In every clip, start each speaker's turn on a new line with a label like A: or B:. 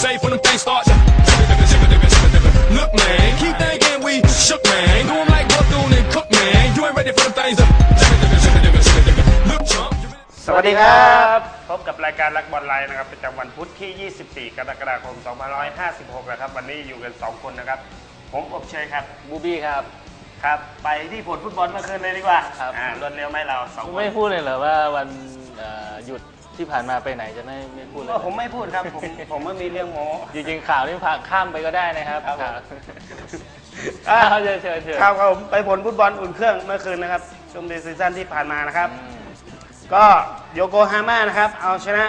A: safe when them things start. Look, man, keep thinking we shook, man. Do 'em like Bethune and Cook, man. You ain't ready for them things. Look, chump.
B: สวัสดีครับ พบกับรายการรักบอลไลน์นะครับประจำวันพุธที่ 24 กรกฎาคม 2556 นะครับ วันนี้อยู่กัน 2 คนนะครับ ผมอบเชยครับ
C: บูบี้ครับ
B: ครับ ไปที่ผลฟุตบอลเมื่อคืนเลยดีกว่า
C: ครับ
B: อ่ารวดเร็วไหมเราสองคน
C: ไม่พูดเลยเหรอว่าวันเอ่อหยุด ที่ผ่านมาไปไหนจะไม่ไม่พูดเลย
B: ก็ผมไม่พูดครับ ผมผมไม่มีเรื่องโม้
C: จริงๆข่าวนี่ผ่านข้ามไปก็ได้นะครับ
B: ครับผม
C: ข่าว
B: อะ
C: อะเชิญเชิญเชิญ
B: ครับครับผมไปผลฟุตบอลอุ่นเครื่องเมื่อคืนนะครับช่วงเดซีซั่นที่ผ่านมานะครับ
C: อืม
B: ก็โยโกฮาม่านะครับ เอาชนะ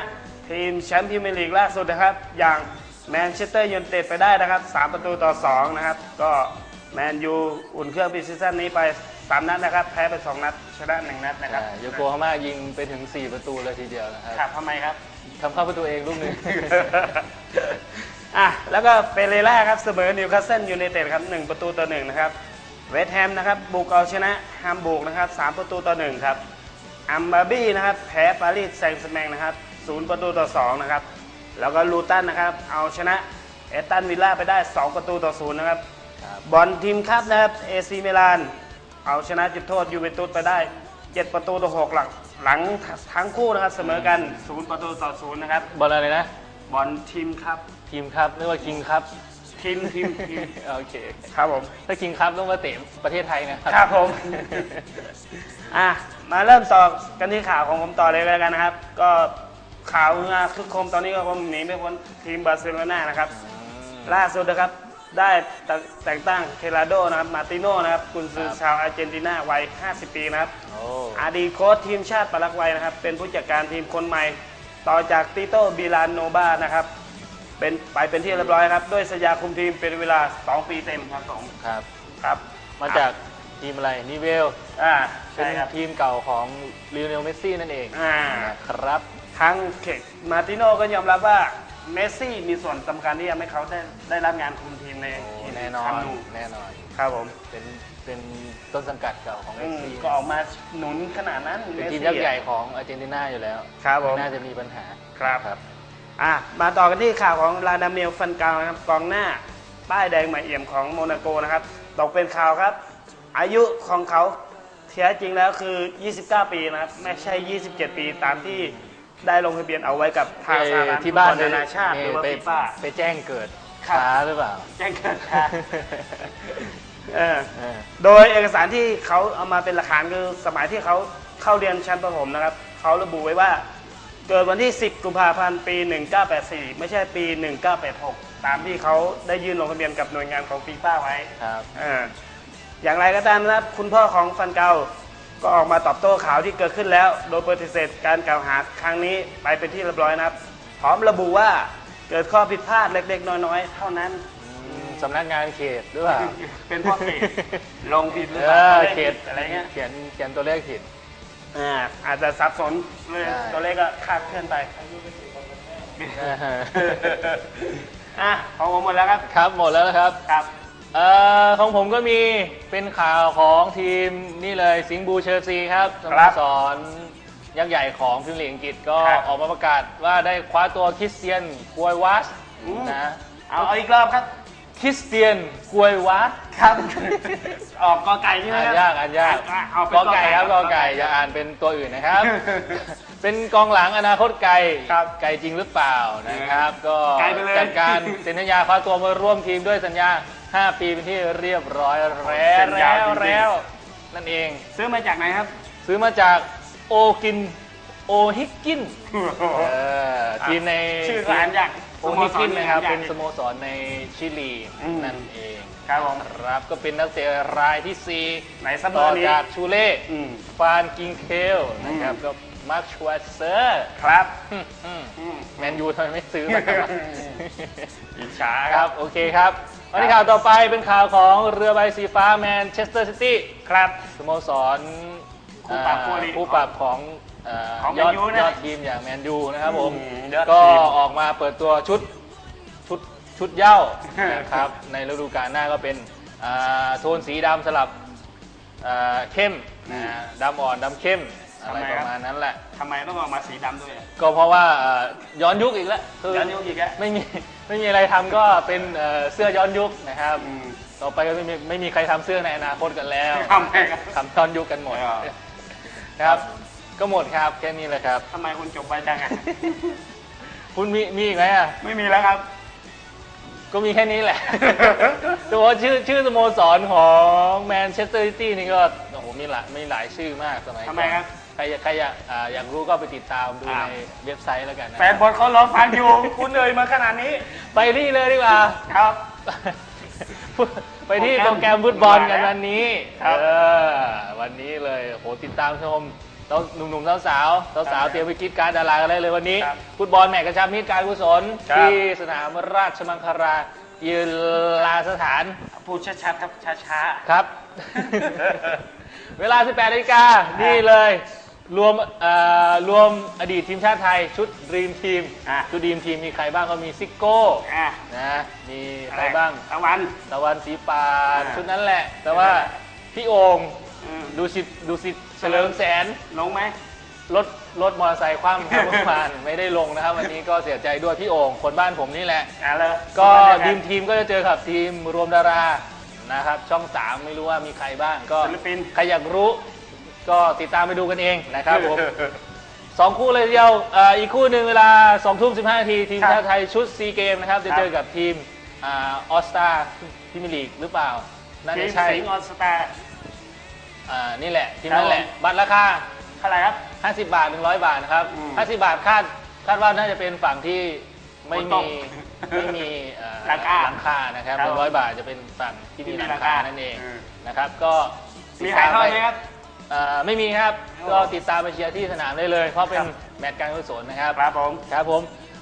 B: ทีมแชมป์พรีเมียร์ลีกล่าสุดนะครับ อย่างแมนเชสเตอร์ยูไนเต็ดไปได้นะครับ 3 ประตูต่อ 2 นะครับ ก็ แมนยูอุ่นเครื่องปีซีซั่นนี้ไป 3 นัดนะครับ แพ้ไป 2 นัด ชนะ 1 นัดนะครับ
C: อ่าโยโกฮาม่ายิงไปถึง 4 ประตูเลยทีเดียวนะครับ
B: ครับทำไมครับ
C: ทำเข้าประตูเองลูกหนึ่ง
B: อะแล้วก็เฟเรล่าครับเสมอนิวคาสเซิลยูไนเต็ดครับ 1 ประตูต่อ 1 นะครับเวสต์แฮมนะครับบุกเอาชนะฮัมบูร์กนะครับ 3 ประตูต่อ 1 ครับอัมบาบี้นะครับแพ้ปารีสแซงต์แชร์แมงนะครับ 0 ประตูต่อ 2 นะครับ แล้วก็ลูตันนะครับเอาชนะเอสตันวิลล่าไปได้ 2 ประตูต่อ 0 นะครับ
C: ครั บ
B: บอลทีมครับนะครับเอซีมิลาน เอาชนะจุดโทษยูเวนตุสไปได้ 7 ประตูต่อ6หลังหลังทั้งคู่นะครับเสมอกัน 0 ประตูต่อ0นะครับ
C: บอลอะไรนะ
B: บอลทีมครับ
C: ทีมครับนึกว่าคิงครับ
B: ทีมทีมทีม
C: โอเค
B: ครับผม
C: ถ้าคิงครับต้องมาเตะประเทศไทยนะครั
B: ครับผม อะ มาเริ่มต่อกันที่ข่าวของผมต่อเลยแล้วกันนะครับ ก็ข่าวงานคึกโคมตอนนี้ก็คงหนีไม่พ้นทีมบาร์เซโลนานะครับ ล่าสุดนะครับ ได้แต่งตั้งเคลาโดนะครับมาติโนนะครับกุนซือชาวอาร์เจนตินาวัย 50 ปีนะครับ
C: โอ้
B: อดีตโค้ชทีมชาติปารากวัยนะครับ เป็นผู้จัดการทีมคนใหม่ ต่อจากติโต้บิลานโนบานะครับ เป็นไปเป็นที่เรียบร้อยครับ ด้วยสัญญาคุมทีมเป็นเวลา 2 ปีเต็มครับผม
C: ครับ
B: ครับ
C: มาจากทีมอะไรนิเวล
B: อ่า
C: เป็
B: ใช่
C: น
B: ครับ
C: ทีมเก่าของลิโอเนลเมสซี่นั่นเอง
B: อ่า
C: นะครับ
B: ทั้งเคกมาร์ติโน่ก็ยอมรับว่าเมสซี่มีส่วนสำคัญที่ทำให้เขาได้ได้รับงานคุมทีม ใน
C: โอ้
B: ทีม
C: แน่นอน
B: คัมนู
C: แน่นอน
B: ครับผม
C: เป็นเป็นต้นสังกัดเก่าของเม
B: อื
C: ส
B: ม
C: ซี่
B: ก็ออกมาหนุนขนาดนั้น
C: เป็น
B: เมส
C: ทีม
B: ซี่
C: ยักษ์ใหญ่ของอาร์เจนตินาอยู่แล้ว
B: ครับผม
C: ไม่น่าจะมีปัญหา
B: ครับ
C: ครับ
B: อะ มาต่อกันที่ข่าวของลาดาเมลฟันกาวนะครับกองหน้า ป้ายแดงใหม่เอี่ยมของโมนาโกนะครับตกเป็นข่าวครับ อายุของเขาแท้จริงแล้วคือ 29 ปีนะครับ ไม่ใช่ 27 ปีตามที่ได้ลงทะเบียนเอาไว้กับทางสหพันธ์
C: ที่บ้าน
B: ฟุตบอลนานาชาติหรือว่า
C: ไป
B: ฟีฟ่า
C: ไปแจ้งเกิด
B: ครับ
C: ช้าหรือเปล่า
B: แจ้งเกิดค่ะเออ
C: เออ
B: โดยเอกสารที่เขาเอามาเป็นหลักฐานคือสมัยที่เขาเข้าเรียนชั้นประถมนะครับ เขาระบุไว้ว่า เกิดวันที่ 10 กุมภาพันธ์ปี 1984 ไม่ใช่ปี 1986 ตามที่เขาได้ยื่นลงทะเบียนกับหน่วยงานของฟีฟ่าไว้
C: ครับ
B: เอออย่างไรก็ตามนะครับคุณพ่อของฟันเกาก็ออกมาตอบโต้ข่าวที่เกิดขึ้นแล้ว โดยปฏิเสธการกล่าวหาครั้งนี้ไปเป็นที่เรียบร้อยนะครับ พร้อมระบุว่า เกิดข้อผิดพลาดเล็ก ๆ น้อยๆ เท่านั้น
C: อืมสำนักงานเขตหรือเปล่า
B: เป็นเพราะเขตลงผิดหรือ
C: เอ
B: เปล่า
C: อ
B: ตัวลข
C: เขต
B: ผิดอะไรเงี้ย
C: เขียนเขียนตัวเลขผิด
B: อ่าอาจจะสับสนเลย
C: ใช่
B: ตัวเลขก็คลาดเคลื่อนไป
C: เออ
B: อะของผมหมดแล้วครับ
C: ครับหมดแล้วนะครับ
B: ครับ
C: เอ่อของผมก็มีเป็นข่าวของทีมนี่เลยสิงห์บูเชลซีครับส
B: ค
C: โม
B: รับ
C: สร ยักษ์ใหญ่ของพรีเมียร์ลีกอังกฤษก็
B: ครับ
C: ออกมาประกาศว่าได้คว้าตัวคริสเตียนกวยวัส
B: อืม
C: นะ
B: เอาเอาอีกรอบครับ
C: คริสเตียนกวยวัส
B: ครับ ออกกอไก่ใช่ไหม
C: อ่าน
B: ครับ
C: ยากอ่านยาก
B: อะเอาเป็น
C: กอไก่ครับกอไก่อย่าอ่านเป็นตัวอื่นนะครับ เป็นกองหลังอนาคตไกล
B: ครับ
C: ไกลจริงหรือเปล่านะครับ ก็
B: ไกลไปเลย
C: จัดการเซ็นสัญญาคว้าตัวมาร่วมทีมด้วยสัญญา 5 ปีเป็นที่เรียบร้อยแล้ว
B: เซ็นยาว
C: แล้ว
B: จริงๆ
C: แล้วนั่นเอง
B: ซื้อมาจากไหนครับ
C: ซื้อมาจาก โอกิน โอฮิกกินเออทีมใน
B: ชื่อก็อ่านยาก
C: โอฮิกกินนะครับ
B: สโมสร
C: เป็นสโมสรในชิลี
B: อืม
C: นั่นเอง
B: ครับผม
C: ครับก็เป็นนักเตะรายที่4
B: ไหนซับเบ
C: ต่
B: อ
C: อ
B: ร์นี้
C: จากชูเล่
B: อืม
C: ฟานกิงเคลนะครับ
B: อืม
C: ก็มาร์คชวาเซอร์
B: ครับ
C: อืมอืม
B: อืม
C: แมนยูทำไมไม่ซื้อมาครับ
B: อิจฉา
C: ค
B: ค
C: รั
B: รั
C: บบ โอเคครับวันนี้ข่าวต่อไปเป็นข่าวของเรือใบสีฟ้าแมนเชสเตอร์ซิตี้
B: ครับ
C: สโมสร
B: คู่ปรับ
C: อ่า
B: คู่ลีก
C: คู่ปรับของเอ่อ
B: ของ
C: ยอด
B: Man U นะ
C: ยอดทีมอย่างแมนยูนะครับผม
B: อืมยอด
C: ก็
B: ทีม
C: ออกมาเปิดตัวชุดชุดชุดเหย้านะครับ ในฤดูกาลหน้าก็เป็นอ่าโทนสีดำสลับอ่าเข้มนะฮะดำอ่อนดำเข้มอะไร
B: ทำไม
C: ป
B: ครับ
C: ระมาณนั้นแหละ
B: ทำไมต้องออกมาสีดำด้วยอะ
C: ก็เพราะว่าเอ่อย้อนยุคอีกแล้วคือ
B: ย้อนยุคอีกแล้ว
C: ไม่มี ไม่มีอะไรทำก็เป็นเอ่อเสื้อย้อนยุคนะครับ
B: อืม
C: ต่อไปก็ไม่มีไม่มีใครทำเสื้อในอนาคตกันแล้ว
B: ทำไมครับ
C: ทำย้อนยุคกันหมด
B: เออ
C: ครับ ก็หมดครับแค่นี้แหละครับ
B: ทำไมคุณจบไปจังอะ
C: คุณมีมีอีกไหมอะ
B: ไม่มีแล้วครับ
C: ก็มีแค่นี้แหละ แต่ว่าชื่อชื่อสโมสรของแมนเชสเตอร์ซิตี้นี่ก็โอ้โหมีหลายมีหลายชื่อมากสมัยก่อน
B: ทำไมครับ
C: ใครอยากใครอยากอ่าอยากรู้ก็ไปติดตามดู
B: อ่า
C: ในเว็บไซต์แล้วกันนะ
B: แฟนบอลเขารอฟังอยู่ คุณเลยมาขนาดนี้
C: ไปที่เลยดีกว่า
B: ครับ
C: ไปที่โปรแกรมฟุตบอลกันวันนี้
B: ครับ
C: เออวันนี้เลยโหติดตามชมต้องหนุ่มๆสาวๆสาวๆเตรียมไปคิดการดดารากันได้เลยวันนี้
B: ครับ
C: ฟุตบอลแมตช์กระชับมิตรการกุศล
B: ครับ
C: ที่สนามราชมังคลายืนลาสถาน
B: พูดชัดๆครับช้า
C: ครับ เวลา 18นาฬิกานี่เลย รวมเอ่อรวมอดีตทีมชาติไทยชุดดีมทีม
B: อะ
C: ชุดดีมทีมมีใครบ้างก็มีซิโก้
B: ๆอะ
C: นะมีใครบ้าง
B: ตะวัน
C: ตะวันสีปาน
B: อ่า
C: ชุดนั้นแหละ แต่ว่าพี่โองค์
B: อืม
C: ดูสิดูสิเฉลิมแสน
B: ลงไหม
C: รถรถมอเตอร์ไซค์คว่ำครับ เมื่อวานไม่ได้ลงนะครับ วันนี้ก็เสียใจด้วยพี่โองค์คนบ้านผมนี่แหละ
B: อะเลย
C: ก็
B: มาเจ
C: ดี
B: อ
C: ม
B: น
C: ทีมก็จะเจอกับทีมรวมดารานะครับ ช่อง 3 ไม่รู้ว่ามีใครบ้างก็
B: ศิลปิน
C: ใครอยากรู้ ก็ติดตามไปดูกันเองนะครับผม สองคู่เลยทีเดียวเอ่ออีกคู่หนึ่งเวลา2ทุ่ม15นาที ทีม
B: ครับ
C: ชาติไทยชุดซีเกมนะครับ จะ
B: ครับ
C: เจอกับทีมออสตาพิมลีกหรือเปล่าน่า
B: ที
C: จะ
B: ม
C: ใช่
B: สิงห์ออสตาร์
C: อ่านี่แหละ ทีม
B: ครับ
C: นั้นแหละบัตรราคา
B: เท่าไหร่ครับ
C: 50 บาท 100 บาทนะครับ
B: อืม
C: 50 บาทคาดคาดว่าน่าจะเป็นฝั่งที่ไม่
B: ฝนต
C: มี
B: ก
C: ไม่มีเอ่อ
B: หลังคา
C: หลังคานะครับ
B: ครับ
C: 100 บาทจะเป็นฝั่งที่มี
B: ที่มี
C: หลังคา
B: หลังคา
C: นั่นเอง
B: อืม
C: นะครับ ก็
B: มีถ่ายทอดไหมครับ
C: เอ่อไม่มีครับ
B: โอ้
C: ก็ติดตามไปเชียร์ที่สนามได้เลย เพราะเป็
B: คนรับ
C: แมตช์การกุศลนะครับ
B: ครับผม
C: ครับผม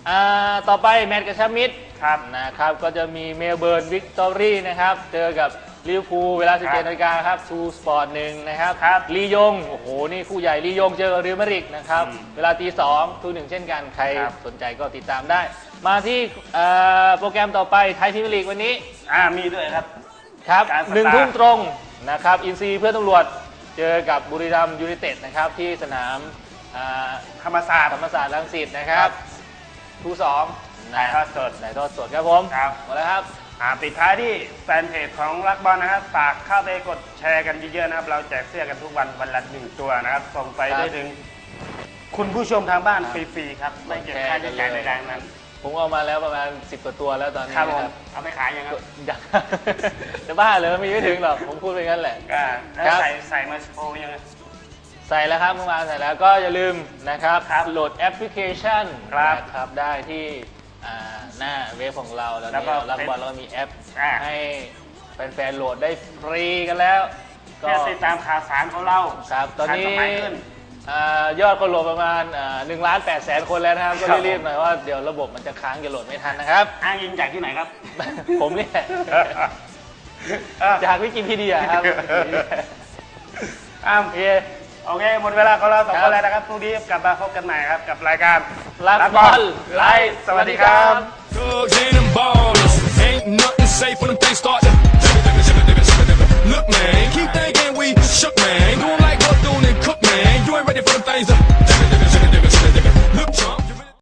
C: อ่าต่อไปแมตช์กระชับมิตร
B: ครับ
C: นะครับก็จะมีเมลเบิร์นวิกตอรี่นะครับ เจอกับลิเวอร์พูลเวลา
B: ครับ
C: 17นาฬิกาครับทูสปอร์ตหนึ่งนะครับ
B: ครับ
C: ลียง โอ้โห นี่คู่ใหญ่ลียงเจอกับเรอัลมาดริดนะครับ
B: อืม
C: เวลาตีสองทูหนึ่งเช่นกัน ใคร
B: ครับ
C: สนใจก็ติดตามได้ มาที่เอ่อโปรแกรมต่อไปไทยพรีเมียร์ลีกวันนี้
B: อ่ามีด้วยครับ
C: ครับ
B: การสตาร์
C: หนึ่งทุ่มตรงนะครับอินซีเพื่อนตำรวจ เจอกับบุรีรัมย์ยูไนเต็ดนะครับ ที่สนามอ่า
B: ธรรมศาสตร์
C: ธรรมศาสตร์รังสิตนะครับทูสอง
B: ถ่ายทอดสด
C: ถ่ายทอดสดครับผม
B: ครับ
C: หมดแล้วครับ
B: อ่าปิดท้ายที่แฟนเพจของรักบอลนะครับฝากเข้าไปกดแชร์กันเยอะๆนะครับ เราแจกเสื้อกันทุกวันวันละหนึ่งตัวนะครับ ส่งไป
C: ครับ
B: ได้ถึง คุณผู้ชมทางบ้าน
C: ครับ
B: ฟรีๆครับ ไม่เก็บ
C: แชร์
B: ค่าใช้จ่าย
C: กันเลย
B: ใดๆนั้น
C: ผมเอามาแล้วประมาณ 10กว่าตัวแล้วตอนนี้
B: ครับผ
C: นะ
B: ม
C: ครับ
B: เอาไปขายยังครับ
C: อยากจะบ้าเลยมีไม่ถึงหรอก ผมพูดไปงั้นแหละ
B: อ่าแล้ว
C: ครับ
B: ใส่ใส่มาโชว์ยังไง
C: ใส่แล้วครับเมื่อวานใส่แล้วก็อย่าลืมนะครับ
B: ครับ
C: โหลดแอปพลิเคชัน
B: ครับ
C: นะครับได้ที่อ่าหน้าเว็บของเราแล้ว
B: แล้วก็
C: นี่รัก
B: เป็น
C: บอลแล้วก็มีแอป
B: อ่า
C: ให้แฟนๆโหลดได้ฟรีกันแล้ว ก็
B: เพื่อติดตามข่าวสารของเรา
C: ครับตอนนี้
B: ทัสมัยขึ้น
C: อ่า ยอดคนโหลดประมาณหนึ่งล้านแปดแสนคนแล้วนะครับ ก็
B: รีบ
C: ๆหน่อยว่าเดี๋ยวระบบมันจะค้างจะโหลดไม่ทันนะครับ
B: อ้างยิงจากที่ไหนครับ
C: ผมเนี่ยจากวิกิพีเดียครับ
B: อ้า
C: มเโอ
B: เค หมดเวลาของเราสอง
C: ค
B: นแล้วนะครับพรุ่งนี้กลับมาพบกันใหม่ครับ กับรายการ
C: รักบอล
B: ไลฟ์สวัสดีครับ
A: Look man, keep thinking we shook man. ready